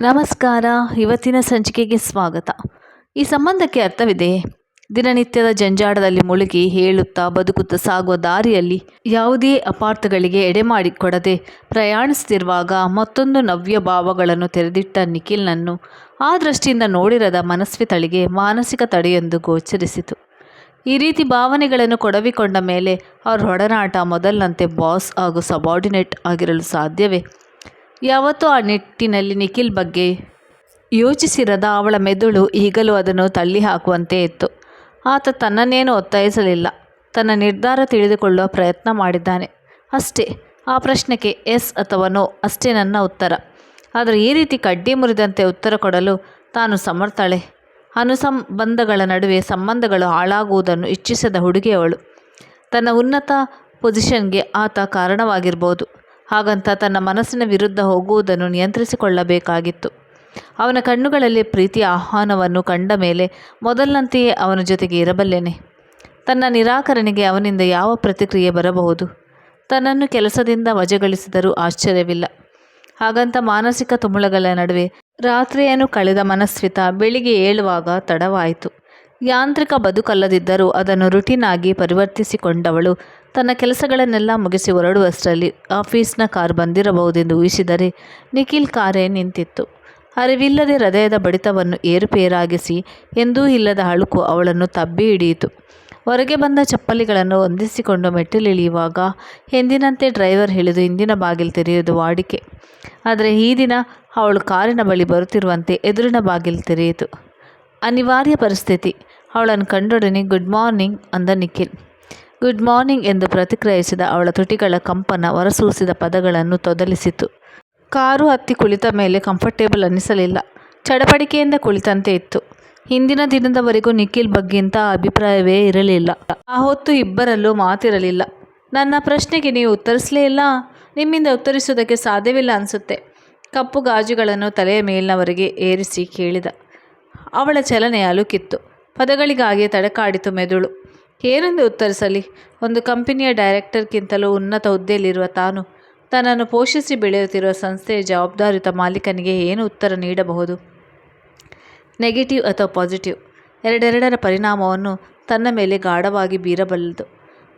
ನಮಸ್ಕಾರ, ಇವತ್ತಿನ ಸಂಚಿಕೆಗೆ ಸ್ವಾಗತ. ಈ ಸಂಬಂಧಕ್ಕೆ ಅರ್ಥವಿದೆ ದಿನನಿತ್ಯದ ಜಂಜಾಟದಲ್ಲಿ ಮುಳುಗಿ ಹೇಳುತ್ತಾ ಬದುಕುತ್ತಾ ಸಾಗುವ ದಾರಿಯಲ್ಲಿ ಯಾವುದೇ ಅಪಾರ್ಥಗಳಿಗೆ ಎಡೆಮಾಡಿಕೊಡದೆ ಪ್ರಯಾಣಿಸುತ್ತಿರುವಾಗ ಮತ್ತೊಂದು ನವ್ಯ ಭಾವಗಳನ್ನು ತೆರೆದಿಟ್ಟ ನಿಖಿಲ್ನನ್ನು ಆ ದೃಷ್ಟಿಯಿಂದ ನೋಡಿರದ ಮನಸ್ವಿ ತಳಿಗೆ ಮಾನಸಿಕ ತಡೆಯೊಂದು ಗೋಚರಿಸಿತು. ಈ ರೀತಿ ಭಾವನೆಗಳನ್ನು ಕೊಡವಿಕೊಂಡ ಮೇಲೆ ಅವರ ಹೊಡನಾಟ ಮೊದಲಿನಂತೆ ಬಾಸ್ ಹಾಗೂ ಸಬಾರ್ಡಿನೇಟ್ ಆಗಿರಲು ಸಾಧ್ಯವೇ? ಯಾವತ್ತೂ ಆ ನಿಟ್ಟಿನಲ್ಲಿ ನಿಖಿಲ್ ಬಗ್ಗೆ ಯೋಚಿಸಿರದ ಅವಳ ಮೆದುಳು ಈಗಲೂ ಅದನ್ನು ತಳ್ಳಿ ಹಾಕುವಂತೆ ಇತ್ತು. ಆತ ತನ್ನನ್ನೇನು ಒತ್ತಾಯಿಸಲಿಲ್ಲ. ತನ್ನ ನಿರ್ಧಾರ ತಿಳಿದುಕೊಳ್ಳುವ ಪ್ರಯತ್ನ ಮಾಡಿದ್ದಾನೆ. ಅಷ್ಟೇ, ಆ ಪ್ರಶ್ನೆಗೆ ಎಸ್ ಅಥವಾ ನೋ ಅಷ್ಟೇ ನನ್ನ ಉತ್ತರ. ಆದರೆ ಈ ರೀತಿ ಕಡ್ಡಿ ಮುರಿದಂತೆ ಉತ್ತರ ಕೊಡಲು ತಾನು ಸಮರ್ಥಳೆ. ಅನುಸಂಬಂಧಗಳ ನಡುವೆ ಸಂಬಂಧಗಳು ಹಾಳಾಗುವುದನ್ನು ಇಚ್ಛಿಸದ ಹುಡುಗಿಯವಳು. ತನ್ನ ಉನ್ನತ ಪೊಸಿಷನ್ಗೆ ಆತ ಕಾರಣವಾಗಿರ್ಬೋದು. ಹಾಗಂತ ತನ್ನ ಮನಸ್ಸಿನ ವಿರುದ್ಧ ಹೋಗುವುದನ್ನು ನಿಯಂತ್ರಿಸಿಕೊಳ್ಳಬೇಕಾಗಿತ್ತು. ಅವನ ಕಣ್ಣುಗಳಲ್ಲಿ ಪ್ರೀತಿಯ ಆಹ್ವಾನವನ್ನು ಕಂಡ ಮೇಲೆ ಮೊದಲಿನಂತೆಯೇ ಅವನ ಜೊತೆಗೆ ಇರಬಲ್ಲೆನೆ. ತನ್ನ ನಿರಾಕರಣೆಗೆ ಅವನಿಂದ ಯಾವ ಪ್ರತಿಕ್ರಿಯೆ ಬರಬಹುದು? ತನ್ನನ್ನು ಕೆಲಸದಿಂದ ವಜೆಗಳಿಸಿದರೂ ಆಶ್ಚರ್ಯವಿಲ್ಲ. ಹಾಗಂತ ಮಾನಸಿಕ ತುಮುಳಗಳ ನಡುವೆ ರಾತ್ರಿಯನ್ನು ಕಳೆದ ಮನಸ್ವಿತ ಬೆಳಿಗ್ಗೆ ಏಳುವಾಗ ತಡವಾಯಿತು. ಯಾಂತ್ರಿಕ ಬದುಕಲ್ಲದಿದ್ದರೂ ಅದನ್ನು ರುಟೀನ್ ಆಗಿ ಪರಿವರ್ತಿಸಿಕೊಂಡವಳು ತನ್ನ ಕೆಲಸಗಳನ್ನೆಲ್ಲ ಮುಗಿಸಿ ಹೊರಡುವಷ್ಟರಲ್ಲಿ ಆಫೀಸ್ನ ಕಾರ್ ಬಂದಿರಬಹುದೆಂದು ಊಹಿಸಿದರೆ ನಿಖಿಲ್ ಕಾರೇ ನಿಂತಿತ್ತು. ಅರಿವಿಲ್ಲದೆ ಹೃದಯದ ಬಡಿತವನ್ನು ಏರುಪೇರಾಗಿಸಿ ಎಂದೂ ಇಲ್ಲದ ಅಳುಕು ಅವಳನ್ನು ತಬ್ಬಿ ಹಿಡಿಯಿತು. ಹೊರಗೆ ಬಂದ ಚಪ್ಪಲಿಗಳನ್ನು ಹೊಂದಿಸಿಕೊಂಡು ಮೆಟ್ಟಿಲಿಳಿಯುವಾಗ ಎಂದಿನಂತೆ ಡ್ರೈವರ್ ಹೇಳಿದು ಹಿಂದಿನ ಬಾಗಿಲು ತೆರೆಯುವುದು ವಾಡಿಕೆ. ಆದರೆ ಈ ದಿನ ಅವಳು ಕಾರಿನ ಬಳಿ ಬರುತ್ತಿರುವಂತೆ ಎದುರಿನ ಬಾಗಿಲು ತೆರೆಯಿತು. ಅನಿವಾರ್ಯ ಪರಿಸ್ಥಿತಿ. ಅವಳನ್ನು ಕಂಡೊಡನೆ ಗುಡ್ ಮಾರ್ನಿಂಗ್ ಅಂದ ನಿಖಿಲ್. ಗುಡ್ ಮಾರ್ನಿಂಗ್ ಎಂದು ಪ್ರತಿಕ್ರಿಯಿಸಿದ ಅವಳ ತುಟಿಗಳ ಕಂಪನ ಹೊರಸೂಸಿದ ಪದಗಳನ್ನು ತೊದಲಿಸಿತು. ಕಾರು ಹತ್ತಿ ಕುಳಿತ ಮೇಲೆ ಕಂಫರ್ಟೇಬಲ್ ಅನ್ನಿಸಲಿಲ್ಲ. ಚಡಪಡಿಕೆಯಿಂದ ಕುಳಿತಂತೆ ಇತ್ತು. ಹಿಂದಿನ ದಿನದವರೆಗೂ ನಿಖಿಲ್ ಬಗ್ಗೆ ಇಂಥ ಅಭಿಪ್ರಾಯವೇ ಇರಲಿಲ್ಲ. ಆ ಹೊತ್ತು ಇಬ್ಬರಲ್ಲೂ ಮಾತಿರಲಿಲ್ಲ. ನನ್ನ ಪ್ರಶ್ನೆಗೆ ನೀವು ಉತ್ತರಿಸಲೇ ಇಲ್ಲ? ನಿಮ್ಮಿಂದ ಉತ್ತರಿಸುವುದಕ್ಕೆ ಸಾಧ್ಯವಿಲ್ಲ ಅನಿಸುತ್ತೆ. ಕಪ್ಪು ಗಾಜುಗಳನ್ನು ತಲೆಯ ಮೇಲಿನವರೆಗೆ ಏರಿಸಿ ಕೇಳಿದ. ಅವಳ ಚಲನೆ ಅಲುಕಿತ್ತು. ಪದಗಳಿಗಾಗಿ ತಡಕಾಡಿತು ಮೆದುಳು. ಏನೆಂದು ಉತ್ತರಿಸಲಿ? ಒಂದು ಕಂಪನಿಯ ಡೈರೆಕ್ಟರ್ಗಿಂತಲೂ ಉನ್ನತ ಹುದ್ದೆಯಲ್ಲಿರುವ ತಾನು ತನ್ನನ್ನು ಪೋಷಿಸಿ ಬೆಳೆಯುತ್ತಿರುವ ಸಂಸ್ಥೆಯ ಜವಾಬ್ದಾರಿಯುತ ಮಾಲೀಕನಿಗೆ ಏನು ಉತ್ತರ ನೀಡಬಹುದು? ನೆಗೆಟಿವ್ ಅಥವಾ ಪಾಸಿಟಿವ್? ಎರಡೆರಡರ ಪರಿಣಾಮವನ್ನು ತನ್ನ ಮೇಲೆ ಗಾಢವಾಗಿ ಬೀರಬಲ್ಲದು.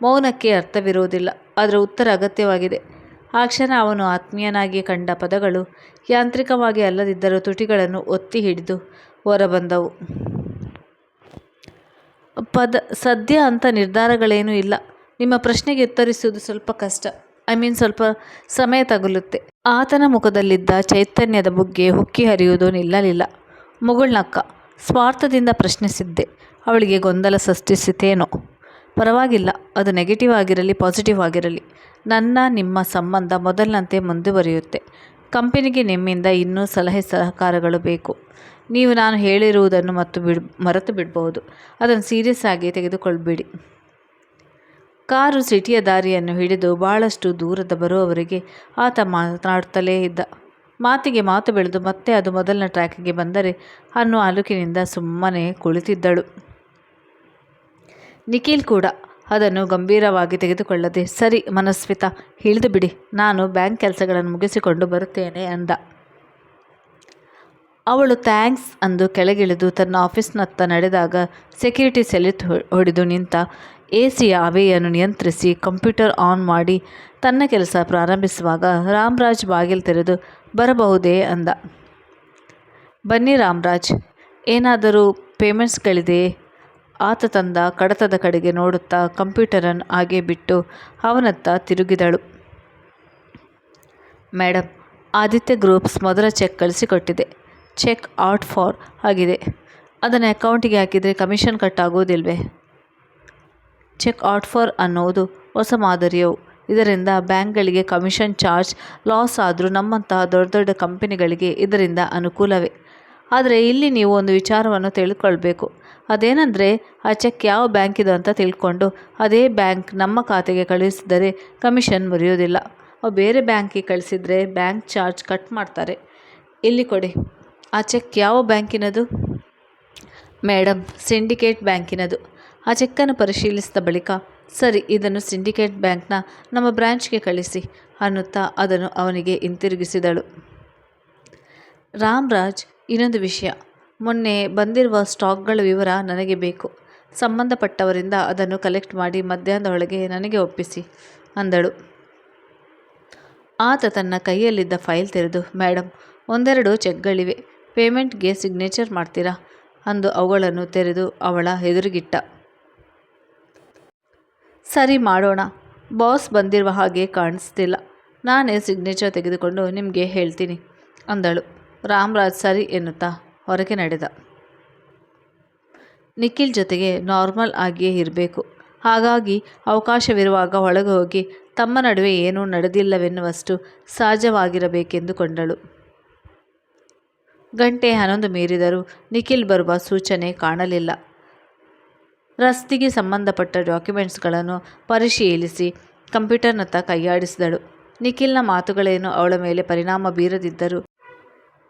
ಮೌನಕ್ಕೆ ಅರ್ಥವಿರುವುದಿಲ್ಲ, ಅದರ ಉತ್ತರ ಅಗತ್ಯವಾಗಿದೆ. ಆ ಕ್ಷಣ ಅವನು ಆತ್ಮೀಯನಾಗಿ ಕಂಡ ಪದಗಳು ಯಾಂತ್ರಿಕವಾಗಿ ಅಲ್ಲದಿದ್ದರೂ ತುಟಿಗಳನ್ನು ಒತ್ತಿ ಹಿಡಿದು ಹೊರಬಂದವು. ಪದ, ಸದ್ಯ ಅಂತ ನಿರ್ಧಾರಗಳೇನೂ ಇಲ್ಲ. ನಿಮ್ಮ ಪ್ರಶ್ನೆಗೆ ಉತ್ತರಿಸುವುದು ಸ್ವಲ್ಪ ಕಷ್ಟ. ಐ ಮೀನ್ ಸ್ವಲ್ಪ ಸಮಯ ತಗುಲುತ್ತೆ. ಆತನ ಮುಖದಲ್ಲಿದ್ದ ಚೈತನ್ಯದ ಬುಗ್ಗೆ ಹುಕ್ಕಿ ಹರಿಯುವುದು ನಿಲ್ಲಲಿಲ್ಲ. ಮುಗುಳ್ನಕ್ಕ, ಸ್ವಾರ್ಥದಿಂದ ಪ್ರಶ್ನಿಸಿದ್ದೆ. ಅವಳಿಗೆ ಗೊಂದಲ ಸೃಷ್ಟಿಸಿತೇನೋ. ಪರವಾಗಿಲ್ಲ, ಅದು ನೆಗೆಟಿವ್ ಆಗಿರಲಿ ಪಾಸಿಟಿವ್ ಆಗಿರಲಿ. ನನ್ನ, ನಿಮ್ಮ ಸಂಬಂಧ ಮೊದಲಿನಂತೆ ಮುಂದುವರಿಯುತ್ತೆ. ಕಂಪನಿಗೆ ನಿಮ್ಮಿಂದ ಇನ್ನೂ ಸಲಹೆ ಸಹಕಾರಗಳು ಬೇಕು. ನೀವು ನಾನು ಹೇಳಿರುವುದನ್ನು ಮತ್ತು ಬಿಡ್, ಮರೆತು ಬಿಡಬಹುದು. ಅದನ್ನು ಸೀರಿಯಸ್ ಆಗಿ ತೆಗೆದುಕೊಳ್ಬೇಡಿ. ಕಾರು ಸಿಟಿಯ ದಾರಿಯನ್ನು ಹಿಡಿದು ಭಾಳಷ್ಟು ದೂರದ ಬರುವವರೆಗೆ ಆತ ಮಾತನಾಡುತ್ತಲೇ ಇದ್ದ. ಮಾತಿಗೆ ಮಾತು ಬೆಳೆದು ಮತ್ತೆ ಅದು ಮೊದಲಿನ ಟ್ರ್ಯಾಕಿಗೆ ಬಂದರೆ ಅನ್ನು ಅಲುಕಿನಿಂದ ಸುಮ್ಮನೆ ಕುಳಿತಿದ್ದಳು. ನಿಖಿಲ್ ಕೂಡ ಅದನ್ನು ಗಂಭೀರವಾಗಿ ತೆಗೆದುಕೊಳ್ಳದೆ, ಸರಿ ಮನಸ್ವಿತ, ಹಿಡಿದು ಬಿಡಿ. ನಾನು ಬ್ಯಾಂಕ್ ಕೆಲಸಗಳನ್ನು ಮುಗಿಸಿಕೊಂಡು ಬರುತ್ತೇನೆ ಅಂದ. ಅವಳು ಥ್ಯಾಂಕ್ಸ್ ಅಂದು ಕೆಳಗಿಳಿದು ತನ್ನ ಆಫೀಸ್ನತ್ತ ನಡೆದಾಗ ಸೆಕ್ಯೂರಿಟಿ ಸೆಲ್ಯೂಟ್ ಹೊಡೆದು ನಿಂತ ಎ ಸಿಯ ಅವೆಯನ್ನು ನಿಯಂತ್ರಿಸಿ ಕಂಪ್ಯೂಟರ್ ಆನ್ ಮಾಡಿ ತನ್ನ ಕೆಲಸ ಪ್ರಾರಂಭಿಸುವಾಗ ರಾಮ್ರಾಜ್ ಬಾಗಿಲು ತೆರೆದು ಬರಬಹುದೇ ಅಂದ. ಬನ್ನಿ ರಾಮ್ರಾಜ್, ಏನಾದರೂ ಪೇಮೆಂಟ್ಸ್ಗಳಿದೆಯೇ ಆತ ತಂದ ಕಡತದ ಕಡೆಗೆ ನೋಡುತ್ತಾ ಕಂಪ್ಯೂಟರನ್ನು ಹಾಗೆ ಬಿಟ್ಟು ಅವನತ್ತ ತಿರುಗಿದಳು. ಮೇಡಮ್ ಆದಿತ್ಯ ಗ್ರೂಪ್ಸ್ ಮೊದಲ ಚೆಕ್ ಕಳಿಸಿಕೊಟ್ಟಿದೆ. ಚೆಕ್ ಔಟ್ ಫಾರ್ ಆಗಿದೆ. ಅದನ್ನು ಅಕೌಂಟಿಗೆ ಹಾಕಿದರೆ commission cut cheque out for ಅನ್ನೋದು ಹೊಸ ಮಾದರಿಯವು ಇದರಿಂದ ಬ್ಯಾಂಕ್ಗಳಿಗೆ ಕಮಿಷನ್ ಚಾರ್ಜ್, ಲಾಸ್ ಆದರೂ ನಮ್ಮಂತಹ ದೊಡ್ಡ ದೊಡ್ಡ ಕಂಪನಿಗಳಿಗೆ ಇದರಿಂದ ಅನುಕೂಲವೇ. ಆದರೆ ಇಲ್ಲಿ ನೀವು ಒಂದು ವಿಚಾರವನ್ನು ತಿಳ್ಕೊಳ್ಬೇಕು. ಅದೇನೆಂದರೆ, ಆ ಚೆಕ್ ಯಾವ ಬ್ಯಾಂಕಿದು ಅಂತ ತಿಳ್ಕೊಂಡು ಅದೇ ಬ್ಯಾಂಕ್ ನಮ್ಮ ಖಾತೆಗೆ ಕಳುಹಿಸಿದರೆ ಕಮಿಷನ್ ಮುರಿಯೋದಿಲ್ಲ. ಬೇರೆ ಬ್ಯಾಂಕಿಗೆ ಕಳಿಸಿದರೆ ಬ್ಯಾಂಕ್ ಚಾರ್ಜ್ ಕಟ್ ಮಾಡ್ತಾರೆ. ಇಲ್ಲಿ ಕೊಡಿ. ಆ ಚೆಕ್ ಯಾವ ಬ್ಯಾಂಕಿನದು? Madam syndicate ಬ್ಯಾಂಕಿನದು. ಆ ಚೆಕ್ಕನ್ನು ಪರಿಶೀಲಿಸಿದ ಬಳಿಕ, ಸರಿ, ಇದನ್ನು ಸಿಂಡಿಕೇಟ್ ಬ್ಯಾಂಕ್ನ ನಮ್ಮ ಬ್ರಾಂಚ್ಗೆ ಕಳಿಸಿ ಅನ್ನುತ್ತಾ ಅದನ್ನು ಅವನಿಗೆ ಹಿಂತಿರುಗಿಸಿದಳು. ರಾಮ್ರಾಜ್, ಇನ್ನೊಂದು ವಿಷಯ. ಮೊನ್ನೆ ಬಂದಿರುವ ಸ್ಟಾಕ್ಗಳ ವಿವರ ನನಗೆ ಬೇಕು. ಸಂಬಂಧಪಟ್ಟವರಿಂದ ಅದನ್ನು ಕಲೆಕ್ಟ್ ಮಾಡಿ ಮಧ್ಯಾಹ್ನದ ಒಳಗೆ ನನಗೆ ಒಪ್ಪಿಸಿ, ಅಂದಳು. ಆತ ತನ್ನ ಕೈಯಲ್ಲಿದ್ದ ಫೈಲ್ ತೆರೆದು ಮೇಡಮ್ ಒಂದೆರಡು ಚೆಕ್ಗಳಿವೆ. ಪೇಮೆಂಟ್ಗೆ ಸಿಗ್ನೇಚರ್ ಮಾಡ್ತೀರಾ? ಅಂದು ಅವುಗಳನ್ನು ತೆರೆದು ಅವಳ ಎದುರಿಗಿಟ್ಟ. ಸರಿ ಮಾಡೋಣ. ಬಾಸ್ ಬಂದಿರುವ ಹಾಗೆ ಕಾಣಿಸ್ತಿಲ್ಲ. ನಾನೇ ಸಿಗ್ನೇಚರ್ ತೆಗೆದುಕೊಂಡು ನಿಮಗೆ ಹೇಳ್ತೀನಿ, ಅಂದಳು. ರಾಮರಾಜ್ ಸರಿ ಎನ್ನುತ್ತಾ ಹೊರಗೆ ನಡೆದ. ನಿಖಿಲ್ ಜೊತೆಗೆ ನಾರ್ಮಲ್ ಆಗಿಯೇ ಇರಬೇಕು. ಹಾಗಾಗಿ ಅವಕಾಶವಿರುವಾಗ ಒಳಗೆ ಹೋಗಿ ತಮ್ಮ ನಡುವೆ ಏನೂ ನಡೆದಿಲ್ಲವೆನ್ನುವಷ್ಟು ಸಹಜವಾಗಿರಬೇಕೆಂದುಕೊಂಡಳು ಗಂಟೆ ಹನ್ನೊಂದು ಮೀರಿದರೂ ನಿಖಿಲ್ ಬರುವ ಸೂಚನೆ ಕಾಣಲಿಲ್ಲ. ರಸ್ತಿಗೆ ಸಂಬಂಧಪಟ್ಟ ಡಾಕ್ಯುಮೆಂಟ್ಸ್ಗಳನ್ನು ಪರಿಶೀಲಿಸಿ ಕಂಪ್ಯೂಟರ್ನತ್ತ ಕೈಯಾಡಿಸಿದಳು. ನಿಖಿಲ್ನ ಮಾತುಗಳೇನು ಅವಳ ಮೇಲೆ ಪರಿಣಾಮ ಬೀರದಿದ್ದರೂ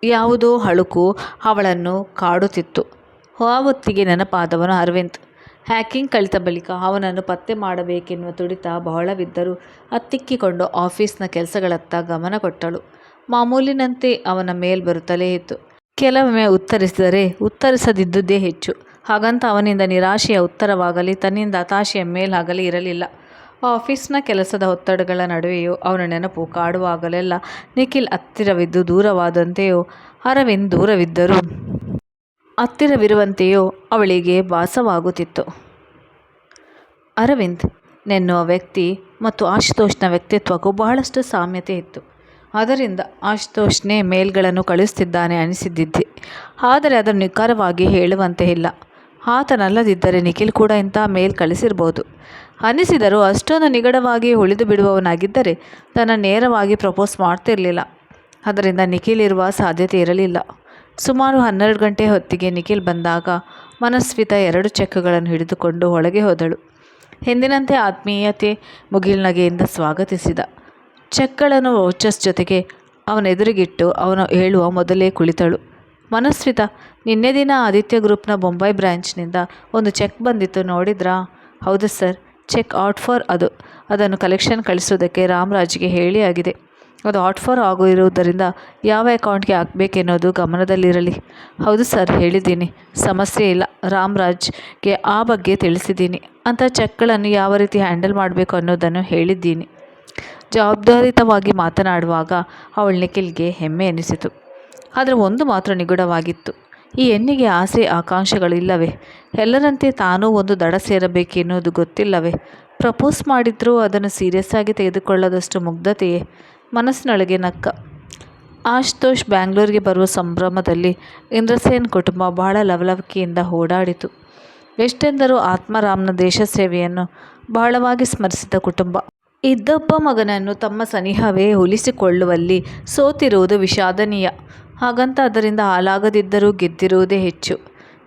ಯಾವುದೋ ಹಳುಕು ಅವಳನ್ನು ಕಾಡುತ್ತಿತ್ತು. ಹೊತ್ತಿಗೆ ನೆನಪಾದವನು ಅರವಿಂದ್. ಹ್ಯಾಕಿಂಗ್ ಕಲಿತ ಬಳಿಕ ಅವನನ್ನು ಪತ್ತೆ ಮಾಡಬೇಕೆನ್ನುವ ತುಡಿತ ಬಹಳವಿದ್ದರೂ ಅತ್ತಿಕ್ಕಿಕೊಂಡು ಆಫೀಸ್ನ ಕೆಲಸಗಳತ್ತ ಗಮನ ಕೊಟ್ಟಳು. ಮಾಮೂಲಿನಂತೆ ಅವನ ಮೇಲ್ ಬರುತ್ತಲೇ ಇತ್ತು. ಕೆಲವೊಮ್ಮೆ ಉತ್ತರಿಸಿದರೆ ಉತ್ತರಿಸದಿದ್ದುದೇ ಹೆಚ್ಚು. ಹಾಗಂತ ಅವನಿಂದ ನಿರಾಶೆಯ ಉತ್ತರವಾಗಲಿ, ತನ್ನಿಂದ ಹತಾಶೆಯ ಮೇಲಾಗಲಿ ಇರಲಿಲ್ಲ. ಆಫೀಸ್ನ ಕೆಲಸದ ಒತ್ತಡಗಳ ನಡುವೆಯೂ ಅವನ ನೆನಪು ಕಾಡುವಾಗಲೆಲ್ಲ ನಿಖಿಲ್ ಹತ್ತಿರವಿದ್ದು ದೂರವಾದಂತೆಯೋ, ಅರವಿಂದ್ ದೂರವಿದ್ದರೂ ಹತ್ತಿರವಿರುವಂತೆಯೋ ಅವಳಿಗೆ ಭಾಸವಾಗುತ್ತಿತ್ತು. ಅರವಿಂದ್, ನೆನ್ನುವ ವ್ಯಕ್ತಿ ಮತ್ತು ಆಶುತೋಷ್ನ ವ್ಯಕ್ತಿತ್ವಕ್ಕೂ ಬಹಳಷ್ಟು ಸಾಮ್ಯತೆ ಇತ್ತು. ಅದರಿಂದ ಆಶುತೋಷ್ನೇ ಮೇಲ್ಗಳನ್ನು ಕಳಿಸುತ್ತಿದ್ದಾನೆ ಅನಿಸಿದ್ದಿದ್ದೆ. ಆದರೆ ಅದನ್ನು ನಿಖರವಾಗಿ ಹೇಳುವಂತೆ ಇಲ್ಲ. ಆತನಲ್ಲದಿದ್ದರೆ ನಿಖಿಲ್ ಕೂಡ ಇಂಥ ಮೇಲ್ ಕಳಿಸಿರ್ಬೋದು. ಅನಿಸಿದರೂ ಅಷ್ಟೊಂದು ನಿಗಡವಾಗಿ ಉಳಿದು ಬಿಡುವವನಾಗಿದ್ದರೆ ತನ್ನ ನೇರವಾಗಿ ಪ್ರಪೋಸ್ ಮಾಡ್ತಿರಲಿಲ್ಲ. ಅದರಿಂದ ನಿಖಿಲ್ ಇರುವ ಸಾಧ್ಯತೆ ಇರಲಿಲ್ಲ. ಸುಮಾರು ಹನ್ನೆರಡು ಗಂಟೆ ಹೊತ್ತಿಗೆ ನಿಖಿಲ್ ಬಂದಾಗ ಮನಸ್ವಿತ ಎರಡು ಚೆಕ್ಗಳನ್ನು ಹಿಡಿದುಕೊಂಡು ಒಳಗೆ ಹೋದಳು. ಎಂದಿನಂತೆ ಆತ್ಮೀಯತೆ ಮುಗಿಲ್ನಗೆಯಿಂದ ಸ್ವಾಗತಿಸಿದ. ಚೆಕ್ಗಳನ್ನು ವೌಚರ್ಸ್ ಜೊತೆಗೆ ಅವನ ಎದುರಿಗಿಟ್ಟು ಅವನು ಹೇಳುವ ಮೊದಲೇ ಕುಳಿತಳು. ಮನಸ್ವಿತ, ನಿನ್ನೆ ದಿನ ಆದಿತ್ಯ ಗ್ರೂಪ್ನ ಬೊಂಬೈ ಬ್ರ್ಯಾಂಚ್ನಿಂದ ಒಂದು ಚೆಕ್ ಬಂದಿತ್ತು, ನೋಡಿದ್ರಾ? ಹೌದು ಸರ್, ಚೆಕ್ ಆಟ್ ಫಾರ್ ಅದು. ಅದನ್ನು ಕಲೆಕ್ಷನ್ ಕಳಿಸೋದಕ್ಕೆ ರಾಮರಾಜ್ಗೆ ಹೇಳಿ ಆಗಿದೆ. ಅದು ಆಟ್ ಫಾರ್ ಆಗಿರುವುದರಿಂದ ಯಾವ ಅಕೌಂಟ್ಗೆ ಹಾಕಬೇಕೆನ್ನೋದು ಗಮನದಲ್ಲಿರಲಿ. ಹೌದು ಸರ್, ಹೇಳಿದ್ದೀನಿ. ಸಮಸ್ಯೆ ಇಲ್ಲ. ರಾಮರಾಜ್ಗೆ ಆ ಬಗ್ಗೆ ತಿಳಿಸಿದ್ದೀನಿ. ಅಂಥ ಚೆಕ್ಗಳನ್ನು ಯಾವ ರೀತಿ ಹ್ಯಾಂಡಲ್ ಮಾಡಬೇಕು ಅನ್ನೋದನ್ನು ಹೇಳಿದ್ದೀನಿ. ಜವಾಬ್ದಾರಿತವಾಗಿ ಮಾತನಾಡುವಾಗ ಅವಳ ನಿಖಿಲ್ಗೆ ಹೆಮ್ಮೆ ಎನಿಸಿತು. ಆದರೆ ಒಂದು ಮಾತ್ರ ನಿಗೂಢವಾಗಿತ್ತು. ಈ ಹೆಣ್ಣಿಗೆ ಆಸೆ ಆಕಾಂಕ್ಷೆಗಳಿಲ್ಲವೇ? ಎಲ್ಲರಂತೆ ತಾನೂ ಒಂದು ದಡ ಸೇರಬೇಕೆನ್ನುವುದು ಗೊತ್ತಿಲ್ಲವೇ? ಪ್ರಪೋಸ್ ಮಾಡಿದ್ರೂ ಅದನ್ನು ಸೀರಿಯಸ್ ಆಗಿ ತೆಗೆದುಕೊಳ್ಳದಷ್ಟು ಮುಗ್ಧತೆಯೇ? ಮನಸ್ಸಿನೊಳಗೆ ನಕ್ಕ. ಆಶುತೋಷ್ ಬ್ಯಾಂಗ್ಳೂರಿಗೆ ಬರುವ ಸಂಭ್ರಮದಲ್ಲಿ ಇಂದ್ರಸೇನ್ ಕುಟುಂಬ ಬಹಳ ಲವಲವಿಕೆಯಿಂದ ಓಡಾಡಿತು. ಎಷ್ಟೆಂದರೂ ಆತ್ಮರಾಮ್ನ ದೇಶ ಸೇವೆಯನ್ನು ಬಹಳವಾಗಿ ಸ್ಮರಿಸಿದ ಕುಟುಂಬ. ಇದ್ದೊಬ್ಬ ಮಗನನ್ನು ತಮ್ಮ ಸನಿಹವೇ ಉಳಿಸಿಕೊಳ್ಳುವಲ್ಲಿ ಸೋತಿರುವುದು ವಿಷಾದನೀಯ. ಹಾಗಂತ ಅದರಿಂದ ಹಾಲಾಗದಿದ್ದರೂ ಗೆದ್ದಿರುವುದೇ ಹೆಚ್ಚು.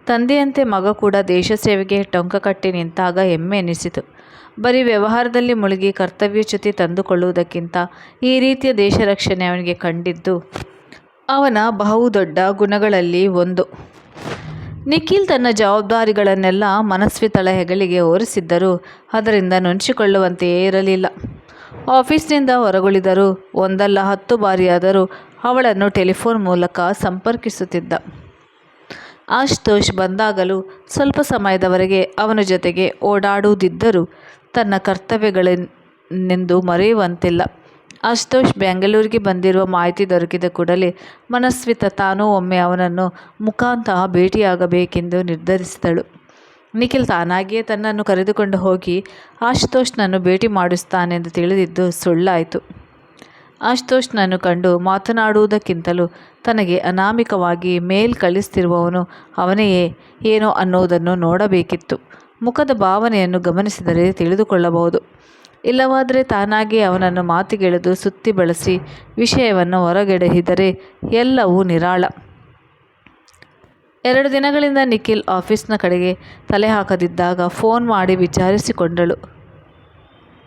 ತಂದೆಯಂತೆ ಮಗ ಕೂಡ ದೇಶ ಸೇವೆಗೆ ಟೊಂಕ ಕಟ್ಟಿ ನಿಂತಾಗ ಹೆಮ್ಮೆ ಎನಿಸಿತು. ಬರೀ ವ್ಯವಹಾರದಲ್ಲಿ ಮುಳುಗಿ ಕರ್ತವ್ಯಚ್ಯುತಿ ತಂದುಕೊಳ್ಳುವುದಕ್ಕಿಂತ ಈ ರೀತಿಯ ದೇಶ ರಕ್ಷಣೆ ಅವನಿಗೆ ಕಂಡಿದ್ದು ಅವನ ಬಹುದೊಡ್ಡ ಗುಣಗಳಲ್ಲಿ ಒಂದು. ನಿಖಿಲ್ ತನ್ನ ಜವಾಬ್ದಾರಿಗಳನ್ನೆಲ್ಲ ಮನಸ್ವಿ ಹೆಗಲಿಗೆ ಹೊರಿಸಿದ್ದರೂ. ಅದರಿಂದ ನುಂಚಿಕೊಳ್ಳುವಂತೆಯೇ ಇರಲಿಲ್ಲ. ಆಫೀಸ್ನಿಂದ ಹೊರಗುಳಿದರೂ, ಒಂದಲ್ಲ ಹತ್ತು ಬಾರಿಯಾದರೂ ಅವಳನ್ನು ಟೆಲಿಫೋನ್ ಮೂಲಕ ಸಂಪರ್ಕಿಸುತ್ತಿದ್ದ. ಆಶುತೋಷ್ ಬಂದಾಗಲೂ ಸ್ವಲ್ಪ ಸಮಯದವರೆಗೆ ಅವನ ಜೊತೆಗೆ ಓಡಾಡುವುದಿದ್ದರೂ ತನ್ನ ಕರ್ತವ್ಯಗಳೆಂದು ಮರೆಯುವಂತಿಲ್ಲ. ಆಶುತೋಷ್ ಬೆಂಗಳೂರಿಗೆ ಬಂದಿರುವ ಮಾಹಿತಿ ದೊರಕಿದ ಕೂಡಲೇ ಮನಸ್ವಿತ ತಾನೂ ಒಮ್ಮೆ ಅವನನ್ನು ಮುಖಾಂತರ ಭೇಟಿಯಾಗಬೇಕೆಂದು ನಿರ್ಧರಿಸಿದಳು. ನಿಖಿಲ್ ತಾನಾಗಿಯೇ ತನ್ನನ್ನು ಕರೆದುಕೊಂಡು ಹೋಗಿ ಆಶುತೋಷ್ನನ್ನು ಭೇಟಿ ಮಾಡಿಸ್ತಾನೆಂದು ತಿಳಿದಿದ್ದು ಸುಳ್ಳಾಯಿತು. ಆಶುತೋಷ್ನನ್ನು ಕಂಡು ಮಾತನಾಡುವುದಕ್ಕಿಂತಲೂ ತನಗೆ ಅನಾಮಿಕವಾಗಿ ಮೇಲ್ ಕಳಿಸ್ತಿರುವವನು ಅವನೆಯೇ ಏನೋ ಅನ್ನೋದನ್ನು ನೋಡಬೇಕಿತ್ತು. ಮುಖದ ಭಾವನೆಯನ್ನು ಗಮನಿಸಿದರೆ ತಿಳಿದುಕೊಳ್ಳಬಹುದು. ಇಲ್ಲವಾದರೆ ತಾನಾಗಿ ಅವನನ್ನು ಮಾತಿಗೆಳೆದು ಸುತ್ತಿ ಬಳಸಿ ವಿಷಯವನ್ನು ಹೊರಗೆಡಹಿದರೆ ಎಲ್ಲವೂ ನಿರಾಳ. ಎರಡು ದಿನಗಳಿಂದ ನಿಖಿಲ್ ಆಫೀಸ್ನ ಕಡೆಗೆ ತಲೆ ಹಾಕದಿದ್ದಾಗ ಫೋನ್ ಮಾಡಿ ವಿಚಾರಿಸಿಕೊಂಡಳು.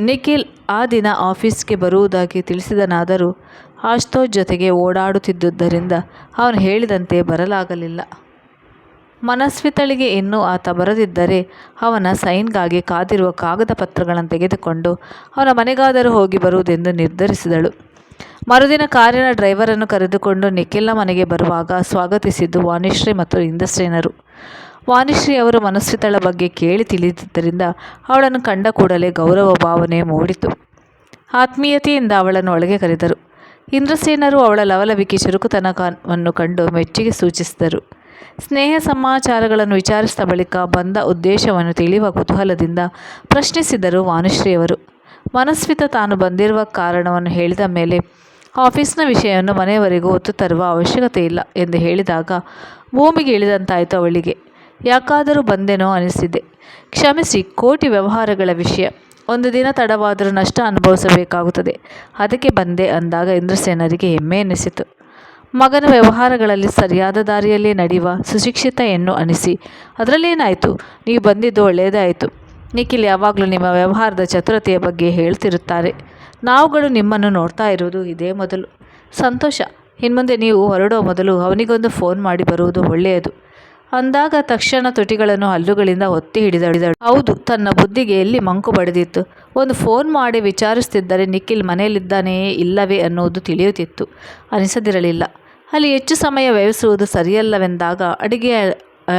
ನಿಖಿಲ್ ಆ ದಿನ ಆಫೀಸ್ಗೆ ಬರುವುದಾಗಿ ತಿಳಿಸಿದನಾದರೂ ಆಶ್ತೋ ಜೊತೆಗೆ ಓಡಾಡುತ್ತಿದ್ದುದರಿಂದ ಅವನು ಹೇಳಿದಂತೆ ಬರಲಾಗಲಿಲ್ಲ. ಮನಸ್ವಿತಳಿಗೆ ಇನ್ನೂ ಆತ ಬರದಿದ್ದರೆ ಅವನ ಸೈನ್ಗಾಗಿ ಕಾದಿರುವ ಕಾಗದ ಪತ್ರಗಳನ್ನು ತೆಗೆದುಕೊಂಡು ಅವನ ಮನೆಗಾದರೂ ಹೋಗಿ ಬರುವುದೆಂದು ನಿರ್ಧರಿಸಿದಳು. ಮರುದಿನ ಕಾರಿನ ಡ್ರೈವರನ್ನು ಕರೆದುಕೊಂಡು ನಿಖಿಲ್ನ ಮನೆಗೆ ಬರುವಾಗ ಸ್ವಾಗತಿಸಿದ್ದು ವಾಣಿಶ್ರೀ ಮತ್ತು ಇಂದ್ರಸೇನರು ವಾಣಿಶ್ರೀ ಅವರು ಮನಸ್ವಿತಳ ಬಗ್ಗೆ ಕೇಳಿ ತಿಳಿದಿದ್ದರಿಂದ ಅವಳನ್ನು ಕಂಡ ಕೂಡಲೇ ಗೌರವ ಭಾವನೆ ಮೂಡಿತು. ಆತ್ಮೀಯತೆಯಿಂದ ಅವಳನ್ನು ಒಳಗೆ ಕರೆದರು. ಇಂದ್ರಸೇನರು ಅವಳ ಲವಲವಿಕೆ ಚುರುಕುತನವನ್ನು ಕಂಡು ಮೆಚ್ಚುಗೆ ಸೂಚಿಸಿದರು. ಸ್ನೇಹ ಸಮಾಚಾರಗಳನ್ನು ವಿಚಾರಿಸಿದ ಬಳಿಕ ಬಂದ ಉದ್ದೇಶವನ್ನು ತಿಳಿಯುವ ಕುತೂಹಲದಿಂದ ಪ್ರಶ್ನಿಸಿದರು ವಾನುಶ್ರೀಯವರು. ಮನಸ್ವಿತ ತಾನು ಬಂದಿರುವ ಕಾರಣವನ್ನು ಹೇಳಿದ ಮೇಲೆ ಆಫೀಸ್ನ ವಿಷಯವನ್ನು ಮನೆಯವರೆಗೂ ಒತ್ತು ತರುವ ಅವಶ್ಯಕತೆ ಇಲ್ಲ ಎಂದು ಹೇಳಿದಾಗ, ಭೂಮಿಗೆ ಇಳಿದಂತಾಯಿತು ಅವಳಿಗೆ. ಯಾಕಾದರೂ ಬಂದೆನೋ ಅನಿಸಿದೆ. ಕ್ಷಮಿಸಿ, ಕೋಟಿ ವ್ಯವಹಾರಗಳ ವಿಷಯ. ಒಂದು ದಿನ ತಡವಾದರೂ ನಷ್ಟ ಅನುಭವಿಸಬೇಕಾಗುತ್ತದೆ. ಅದಕ್ಕೆ ಬಂದೆ ಅಂದಾಗ ಇಂದ್ರಸೇನರಿಗೆ ಹೆಮ್ಮೆ ಎನಿಸಿತು. ಮಗನ ವ್ಯವಹಾರಗಳಲ್ಲಿ ಸರಿಯಾದ ದಾರಿಯಲ್ಲಿ ನಡೆಯುವ ಸುಶಿಕ್ಷಿತ ಎನ್ನು ಅನಿಸಿ. ಅದರಲ್ಲೇನಾಯಿತು ನೀವು ಬಂದಿದ್ದು ಒಳ್ಳೆಯದಾಯಿತು ನಿಖಿಲ್ ಯಾವಾಗಲೂ ನಿಮ್ಮ ವ್ಯವಹಾರದ ಚತುರತೆಯ ಬಗ್ಗೆ ಹೇಳ್ತಿರುತ್ತಾರೆ. ನಾವುಗಳು ನಿಮ್ಮನ್ನು ನೋಡ್ತಾ ಇರುವುದು ಇದೇ ಮೊದಲು. ಸಂತೋಷ. ಇನ್ಮುಂದೆ ನೀವು ಹೊರಡೋ ಮೊದಲು ಅವನಿಗೊಂದು ಫೋನ್ ಮಾಡಿ ಬರುವುದು ಒಳ್ಳೆಯದು. ಅಂದಾಗ ತಕ್ಷಣ ತುಟಿಗಳನ್ನು ಹಲ್ಲುಗಳಿಂದ ಒತ್ತಿ ಹಿಡಿದಳಿದಳು ಹೌದು, ತನ್ನ ಬುದ್ಧಿಗೆ ಎಲ್ಲಿ ಮಂಕು ಬಡಿದಿತ್ತು ಒಂದು ಫೋನ್ ಮಾಡಿ ವಿಚಾರಿಸ್ತಿದ್ದರೆ ನಿಖಿಲ್ ಮನೆಯಲ್ಲಿದ್ದಾನೆಯೇ ಇಲ್ಲವೇ ಅನ್ನುವುದು ತಿಳಿಯುತ್ತಿತ್ತು. ಅನಿಸದಿರಲಿಲ್ಲ. ಅಲ್ಲಿ ಹೆಚ್ಚು ಸಮಯ ವ್ಯಯಿಸುವುದು ಸರಿಯಲ್ಲವೆಂದಾಗ ಅಡಿಗೆ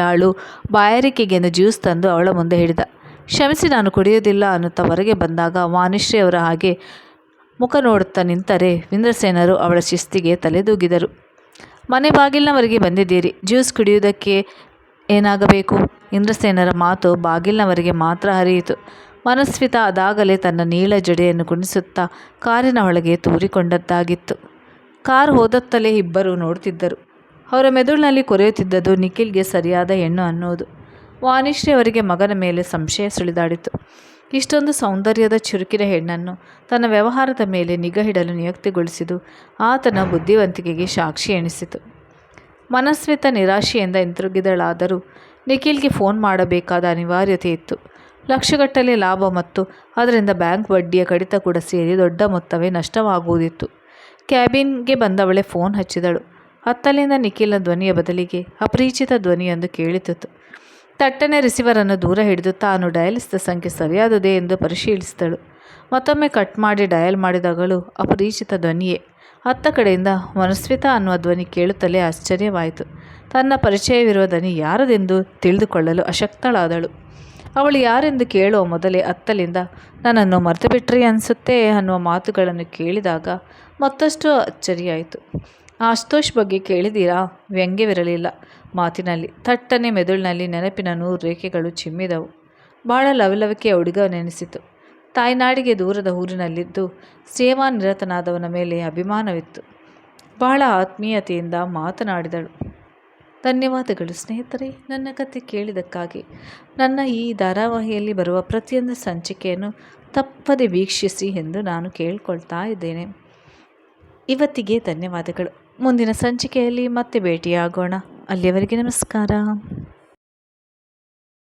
ಆಳು ಬಾಯಾರಿಕೆಗೆಂದು ಜ್ಯೂಸ್ ತಂದು ಅವಳ ಮುಂದೆ ಹಿಡಿದ. ಕ್ಷಮಿಸಿ, ನಾನು ಕುಡಿಯೋದಿಲ್ಲ ಅನ್ನುತ್ತಾ ಹೊರಗೆ ಬಂದಾಗ ವಾಣಿಶ್ರೀ ಅವರ ಹಾಗೆ ಮುಖ ನೋಡುತ್ತಾ ನಿಂತರೆ ವಿಂದ್ರಸೇನರು ಅವಳ ಶಿಸ್ತಿಗೆ ತಲೆದೂಗಿದರು. ಮನೆ ಬಾಗಿಲಿನವರೆಗೆ ಬಂದಿದ್ದೀರಿ. ಜ್ಯೂಸ್ ಕುಡಿಯುವುದಕ್ಕೆ ಏನಾಗಬೇಕು? ಇಂದ್ರಸೇನರ ಮಾತು ಬಾಗಿಲಿನವರೆಗೆ ಮಾತ್ರ ಹರಿಯಿತು. ಮನಸ್ವಿತ ಅದಾಗಲೇ ತನ್ನ ನೀಳ ಜಡೆಯನ್ನು ಕುಣಿಸುತ್ತಾ ಕಾರಿನ ಒಳಗೆ ತೂರಿಕೊಂಡದ್ದಾಗಿತ್ತು. ಕಾರ್ ಹೋದತ್ತಲೇ ಇಬ್ಬರು ನೋಡುತ್ತಿದ್ದರು ಅವರ ಮೆದುಳಿನಲ್ಲಿ ಕೊರೆಯುತ್ತಿದ್ದದ್ದು ನಿಖಿಲ್ಗೆ ಸರಿಯಾದ ಹೆಣ್ಣು ಅನ್ನೋದು. ಅವರಿಗೆ ಮಗನ ಮೇಲೆ ಸಂಶಯ ಸುಳಿದಾಡಿತು. ಇಷ್ಟೊಂದು ಸೌಂದರ್ಯದ ಚುರುಕಿನ ಹೆಣ್ಣನ್ನು ತನ್ನ ವ್ಯವಹಾರದ ಮೇಲೆ ನಿಗಹಿಡಲು ನಿಯುಕ್ತಿಗೊಳಿಸಿದು ಆತನ ಬುದ್ಧಿವಂತಿಕೆಗೆ ಸಾಕ್ಷಿ ಎಣಿಸಿತು ಮನಸ್ವಿತ, ನಿರಾಶೆಯಿಂದ ಹಿಂತಿರುಗಿದಳಾದರೂ ನಿಖಿಲ್ಗೆ ಫೋನ್ ಮಾಡಬೇಕಾದ ಅನಿವಾರ್ಯತೆ ಇತ್ತು. ಲಕ್ಷಗಟ್ಟಲೆ ಲಾಭ ಮತ್ತು ಅದರಿಂದ ಬ್ಯಾಂಕ್ ಬಡ್ಡಿಯ ಕಡಿತ ಕೂಡ ಸೇರಿ ದೊಡ್ಡ ಮೊತ್ತವೇ ನಷ್ಟವಾಗುವುದಿತ್ತು. ಕ್ಯಾಬಿನ್ಗೆ ಬಂದವಳೆ ಫೋನ್ ಹಚ್ಚಿದಳು. ಅತ್ತಲಿಂದ ನಿಖಿಲ್ನ ಧ್ವನಿಯ ಬದಲಿಗೆ ಅಪರಿಚಿತ ಧ್ವನಿಯೊಂದು ಕೇಳಿತು. ತಟ್ಟನೆ ರಿಸೀವರನ್ನು ದೂರ ಹಿಡಿದು ತಾನು ಡಯಲಿಸಿದ ಸಂಖ್ಯೆ ಸರಿಯಾದದೇ ಎಂದು ಪರಿಶೀಲಿಸಿದಳು. ಮತ್ತೊಮ್ಮೆ ಕಟ್ ಮಾಡಿ ಡಯಲ್ ಮಾಡಿದಾಗಲೂ ಅಪರಿಚಿತ ಧ್ವನಿಯೇ. ಅತ್ತ ಕಡೆಯಿಂದ ಮನಸ್ವಿತಾ ಅನ್ನುವ ಧ್ವನಿ ಕೇಳುತ್ತಲೇ ಆಶ್ಚರ್ಯವಾಯಿತು. ತನ್ನ ಪರಿಚಯವಿರುವ ಧ್ವನಿ ಯಾರದೆಂದು ತಿಳಿದುಕೊಳ್ಳಲು ಅಶಕ್ತಳಾದಳು. ಅವಳು ಯಾರೆಂದು ಕೇಳುವ ಮೊದಲೇ ಅತ್ತಲಿಂದ, ನನ್ನನ್ನು ಮರೆತು ಬಿಟ್ರಿ ಅನಿಸುತ್ತೆ ಅನ್ನುವ ಮಾತುಗಳನ್ನು ಕೇಳಿದಾಗ ಮತ್ತಷ್ಟು ಅಚ್ಚರಿಯಾಯಿತು. ಆಶುತೋಷ್ ಬಗ್ಗೆ ಕೇಳಿದೀರಾ ವ್ಯಂಗ್ಯವಿರಲಿಲ್ಲ ಮಾತಿನಲ್ಲಿ ತಟ್ಟನೆ ಮೆದುಳಿನಲ್ಲಿ ನೆನಪಿನ ನೂರು ರೇಖೆಗಳು ಚಿಮ್ಮಿದವು. ಬಹಳ ಲವಲವಿಕೆಯ ಹುಡುಗ ನೆನೆಸಿತು. ತಾಯ್ನಾಡಿಗೆ ದೂರದ ಊರಿನಲ್ಲಿದ್ದು ಸೇವಾ ನಿರತನಾದವನ ಮೇಲೆ ಅಭಿಮಾನವಿತ್ತು. ಬಹಳ ಆತ್ಮೀಯತೆಯಿಂದ ಮಾತನಾಡಿದಳು. ಧನ್ಯವಾದಗಳು ಸ್ನೇಹಿತರೆ. ನನ್ನ ಕತೆ ಕೇಳಿದಕ್ಕಾಗಿ ನನ್ನ ಈ ಧಾರಾವಾಹಿಯಲ್ಲಿ ಬರುವ ಪ್ರತಿಯೊಂದು ಸಂಚಿಕೆಯನ್ನು ತಪ್ಪದೆ ವೀಕ್ಷಿಸಿ ಎಂದು ನಾನು ಕೇಳಿಕೊಳ್ತಾ ಇದ್ದೇನೆ. ಇವತ್ತಿಗೆ ಧನ್ಯವಾದಗಳು. ಮುಂದಿನ ಸಂಚಿಕೆಯಲ್ಲಿ ಮತ್ತೆ ಭೇಟಿಯಾಗೋಣ. ಅಲ್ಲಿಯವರೆಗೆ ನಮಸ್ಕಾರ.